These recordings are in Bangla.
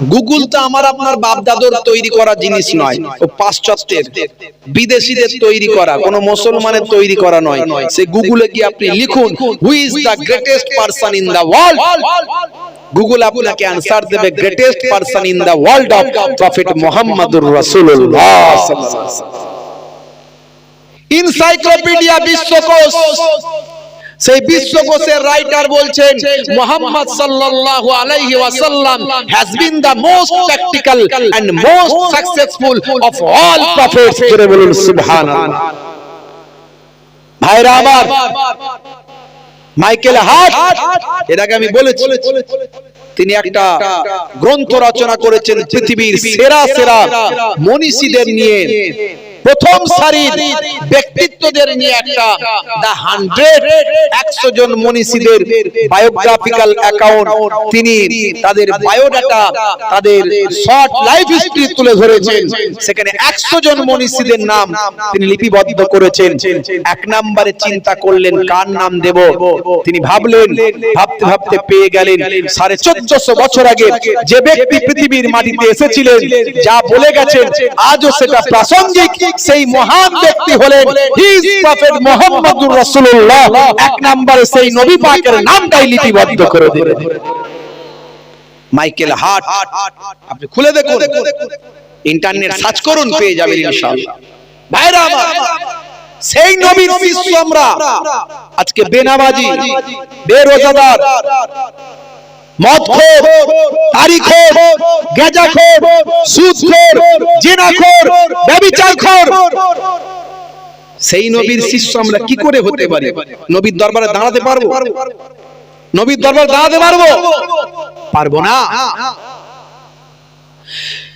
গুগল তো আমার আপনার বাপ দাদুর তৈরি করা জিনিস নয় ও পাশ্চাত্যের বিদেশিদের তৈরি করা কোন মুসলমানের তৈরি করা নয়। সে গুগলে কি আপনি লিখুন who is the greatest person in the world Google আপনাকে অ্যানসার দেবে greatest person in the world of prophet মুহাম্মদুর রাসূলুল্লাহ ইনসাইক্লোপিডিয়া বিশ্বকোষ সেই বিশ্বকোষের রাইটার বলছেন মোহাম্মদ সাল্লাল্লাহু আলাইহি ওয়াসাল্লাম has been the most practical and most successful of all prophets জোরে বলুন সুবহানাল্লাহ। ভাইরা আমার, মাইকেল হার্ট এর আগে আমি বলেছি, তিনি একটা গ্রন্থ রচনা করেছেন পৃথিবীর সেরা সেরা মনীষীদের নিয়ে। প্রথম সারির ব্যক্তিত্বদের নিয়ে একটা দা হান্ড্রেড একশো জন মনীষীদের বায়োগ্রাফিক্যাল অ্যাকাউন্ট তিনি তাদের বায়োডাটা তাদের শর্ট লাইফ হিস্ট্রি তুলে ধরেছেন। সেখানে একশো জন মনীষীদের নাম তিনি লিপিবদ্ধ করেছেন। এক নম্বরে চিন্তা করলেন কার নাম দেব? তিনি ভাবলেন ভাবতে ভাবতে পেয়ে গেলেন। সাড়ে চোদ্দশো বছর আগে যে ব্যক্তি পৃথিবীর মাটিতে এসেছিলেন যা বলে গেছেন আজও সেটা প্রাসঙ্গিক সেই মহান ব্যক্তি হলেন হিজ প্রফেট মোহাম্মদুর রাসূলুল্লাহ। এক নম্বরে সেই নবী পাকের নামটাই লিপিবদ্ধ করে দিলেন। মাইকেল হার্ট, আপনি খুলে দেখুন। ইন্টারনেট সার্চ করুন, পেয়ে যাবেন ইনশাআল্লাহ। ভাইরা আমার, সেই নবীর শিষ্য আমরা। আজকে বেনামাজি, বেরোজাদার। মদখোর তারিখোর গেজাখোর সুদখোর জিনাখোর ব্যভিচারখোর সেই নবীর শিষ্য আমরা কি করে হতে পারি? নবীর দরবারে দাঁড়াতে পারব? নবীর দরবারে দাঁড়াতে পারব? পারব না।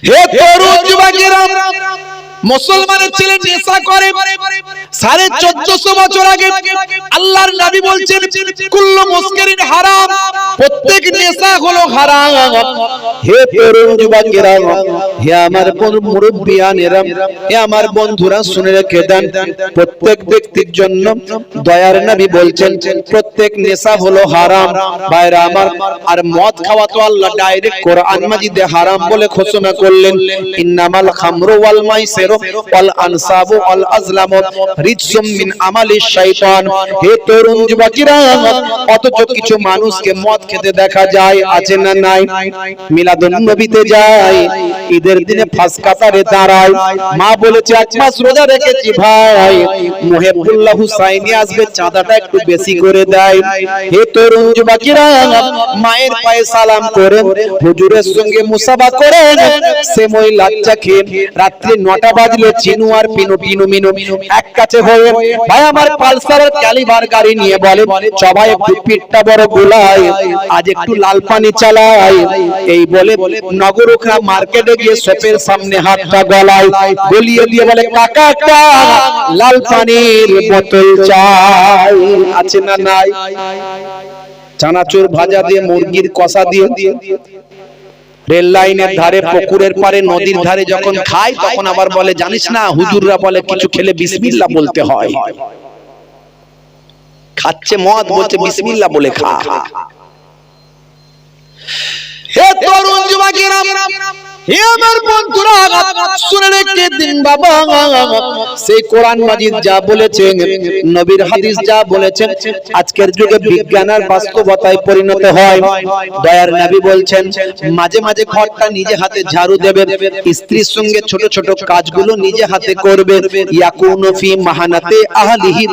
হে তরুণ যুবকেরা মুসলমানের ছেলে নেশা করে। সাড়ে চোদ্দশো বছর আগে আল্লাহর নবী বলছেন, কুল্লু মুস্কিরিন হারাম, প্রত্যেক নেশা হলো হারাম। হে তরুণ যুবকেরা হে আমার মুরব্বিয়ানেরা হে আমার বন্ধুরা শুনে রেখে দেন। প্রত্যেক ব্যক্তির জন্য দয়ার নবী বলছেন, প্রত্যেক নেশা হলো হারাম। বাইরে আমার, আর মদ খাওয়া তো আল্লাহ ডাইরেক্ট কোরআন মাজিদে হারাম বলে ঘোষণা করলেন। ইন্নামাল খামরু ওয়াল মাইসিরু ওয়াল আনসাবু ওয়াল আজলাম রিজসুম মিন আমালি শাইতান। হে তরুণ যুবকেরা অথচ কিছু মানুষকে মদ খেতে দেখা যায়, আছে না নাই? মিলাদুন নবীতে যায়। ঈদের দিনে ফাঁস কাতারে দাঁড়ায়। মা বলেছে, এক মাস রোজা রেখেছি ভাই। মুহিবুল্লাহ হুসাইনি আসবে, চাঁদাটা একটু বেশি করে দেয়। হে তরুণ যুবকেরা, মায়ের পায়ে সালাম করে হুজুরের সঙ্গে মুসাফা করে সে মই লাচ্চা খেয়ে রাত্রি নটা বাজলে চিনু আর পিনু পিনু, মিনু এক কাছে হয়ে ভাই আমার পালসারের ক্যালিবার গাড়ি নিয়ে বলে, সবাই একটু পিঠটা বড় গোলায়, আজ একটু লাল পানি চালায়। এই বলে নগরুখরা মার্কেটে গিয়ে শপের সামনে হাতটা গলায়, গলিয়ে দিয়ে বলে, কাকা একটা লাল পানির বোতল চাই। আছে না নাই? চানাচুর ভাজা দিয়ে মুরগির কষা দিয়ে রেল লাইনের ধারে, পুকুরের পারে নদীর ধারে যখন খায়, তখন আবার বলে, জানিস না, হুজুররা বলে, কিছু খেলে বিসমিল্লাহ বলতে হয়। খাচ্ছে মদ, বলছে, বিসমিল্লাহ বলে খা। হে তরুণ যুবকেরা ঝাড়ু দেবে স্ত্রীর সঙ্গে ছোট ছোট কাজগুলো নিজে হাতে করবে। মাহানাতে আহলিহি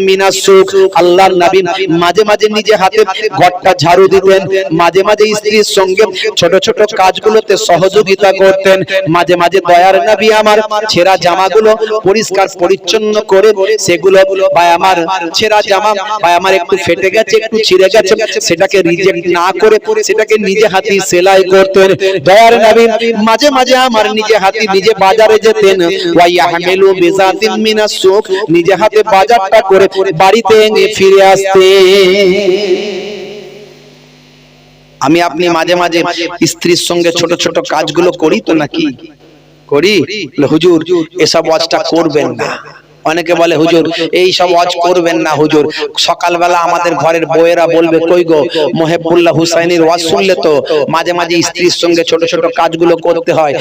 মিনাস আল্লাহর নবী মাঝে মাঝে নিজে হাতে ঘরটা ঝাড়ু দিতেন মাঝে মাঝে স্ত্রীর সঙ্গে ছোট ছোট কাজগুলোতে সহযোগিতা করতেন মাঝে মাঝে দয়ার নবী আমার ছেঁড়া জামাগুলো পরিষ্কার পরিচ্ছন্ন করে সেগুলো বা আমার ছেঁড়া জামা বা আমার একটু ফেটে গেছে একটু ছিঁড়ে গেছে সেটাকে রিজেক্ট না করে সেটাকে নিজে হাতে সেলাই করতেন দয়ার নবী মাঝে মাঝে আমার নিজে হাতে নিজে বাজারে যেতেন ওয়াই আহমেলু বিজাতিন মিনাস সুক নিজে হাতে বাজারটা করে বাড়িতে ফিরে আসতে। আমি আপনি মাঝে মাঝে স্ত্রীর সঙ্গে ছোট ছোট কাজগুলো করি তো নাকি? করি? হুজুর এসব ওয়াজটা করবেন না। অনেকে বলে হুজুর এই সব ওয়াজ করবেন না হুজুর। সকালবেলা আমাদের ঘরের বউয়েরা বলবে কই গো মোহেবুল্লাহ হুসাইনের ওয়াজ শুনলে তো মাঝে মাঝে স্ত্রীর সঙ্গে ছোট ছোট কাজগুলো করতে হয়।